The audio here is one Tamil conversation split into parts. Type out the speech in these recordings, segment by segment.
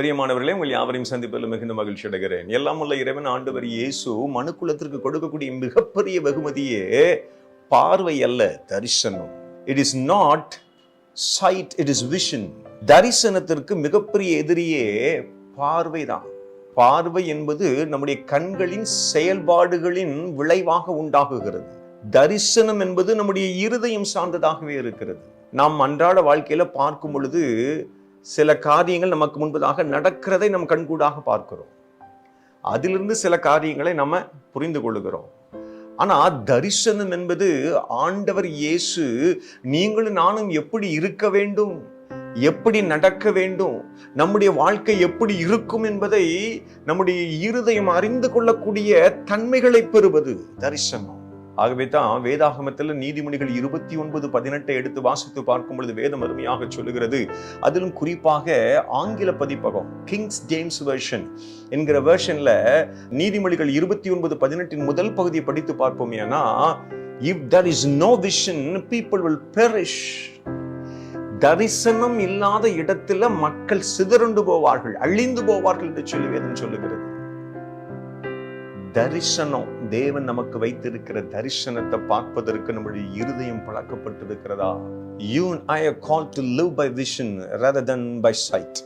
பிரியமானவர்களே உங்கள் யாவரையும் சந்திப்பதில் மிகுந்த மகிழ்ச்சி அடைகிறேன். எல்லாம் உள்ள இறைவன் ஆண்டவர் இயேசு மனுக்குலத்திற்கு கொடுக்கக்கூடிய மிகப்பெரிய வெகுமதியே பார்வை அல்ல தரிசனம். It is not sight it is vision தரிசனத்திற்கு மிகப்பெரிய எதிரியே பார்வை தான். பார்வை என்பது நம்முடைய கண்களின் செயல்பாடுகளின் விளைவாக உண்டாகுகிறது. தரிசனம் என்பது நம்முடைய இருதயம் சார்ந்ததாகவே இருக்கிறது. நாம் அன்றாட வாழ்க்கையில பார்க்கும் பொழுது சில காரியங்கள் நமக்கு முன்பதாக நடக்கிறதை நம் கண்கூடாக பார்க்கிறோம். அதிலிருந்து சில காரியங்களை நம்ம புரிந்து கொள்கிறோம். ஆனா தரிசனம் என்பது ஆண்டவர் இயேசு நீங்களும் நானும் எப்படி இருக்க வேண்டும்? எப்படி நடக்க வேண்டும்? நம்முடைய வாழ்க்கை எப்படி இருக்கும் என்பதை நம்முடைய இருதயம் அறிந்து கொள்ளக்கூடிய தன்மைகளை பெறுவது தரிசனம். ஆகவே தான் வேதாகமத்தில் நீதிமொழிகள் இருபத்தி ஒன்பது பதினெட்டை எடுத்து வாசித்து பார்க்கும் பொழுது வேதம் அருமையாக சொல்லுகிறது. அதிலும் குறிப்பாக ஆங்கில பதிப்பகம் கிங்ஸ் ஜேம்ஸ் வெர்ஷன் என்கிற வெர்ஷன்ல நீதிமொழிகள் இருபத்தி ஒன்பது பதினெட்டின் முதல் பகுதியை படித்து பார்ப்போம் ஏன்னா if there is no vision people will perish தரிசனம் இல்லாத இடத்துல மக்கள் சிதறுண்டு போவார்கள் அழிந்து போவார்கள் என்று சொல்லி வேதம் சொல்லுகிறது. தரிசனம். தேவன் நமக்கு வைத்திருக்கிற தரிசனத்தை பார்ப்பதற்கு நம்முடைய இருதயம் பழக்கப்பட்டிருக்கிறதா? You I call to live by vision rather than by sight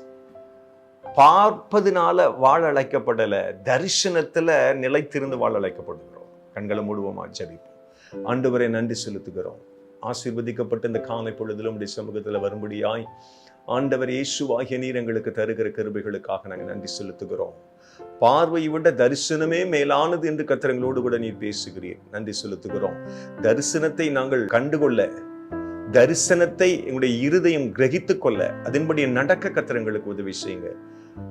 பார்ப்பதினால வாழ அழைக்கப்படலை தரிசனத்துல நிலைத்திருந்து வாழ அழைக்கப்படுகிறோம். கண்களை மூடுவோமா? ஜபிப்போம். ஆண்டவரை நன்றி செலுத்துகிறோம். ஆசீர்வதிக்கப்பட்ட இந்த காலை பொழுதுல உடைய சமூகத்தில் வரும்படியாய் ஆண்டவர் இயேசுவாகிய நீர் எங்களுக்கு தருகிற கருபைகளுக்காக நாங்கள் நன்றி செலுத்துகிறோம். பார்வையை விட தரிசனமே மேலானது என்று கத்திரங்களோடு கூட நீர் பேசுகிறீர். நன்றி செலுத்துகிறோம். தரிசனத்தை நாங்கள் கண்டுகொள்ள தரிசனத்தை எங்களுடைய இருதயம் கிரகித்துக் கொள்ள அதன்படி நடக்க கத்திரங்களுக்கு உதவி செய்யுங்க.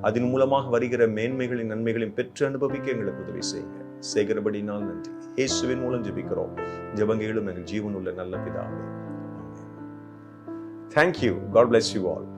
அதன் மூலமாக வருகிற மேன்மைகளின் நன்மைகளையும் பெற்று அனுபவிக்க எங்களுக்கு உதவி செய்யுங்க. செய்கிறபடினால் நன்றி. இயேசுவின் மூலம் ஜெபிக்கிறோம். ஜெபங்களும் எங்கள் ஜீவன் உள்ள நல்ல பிதாவே. Thank you God bless you all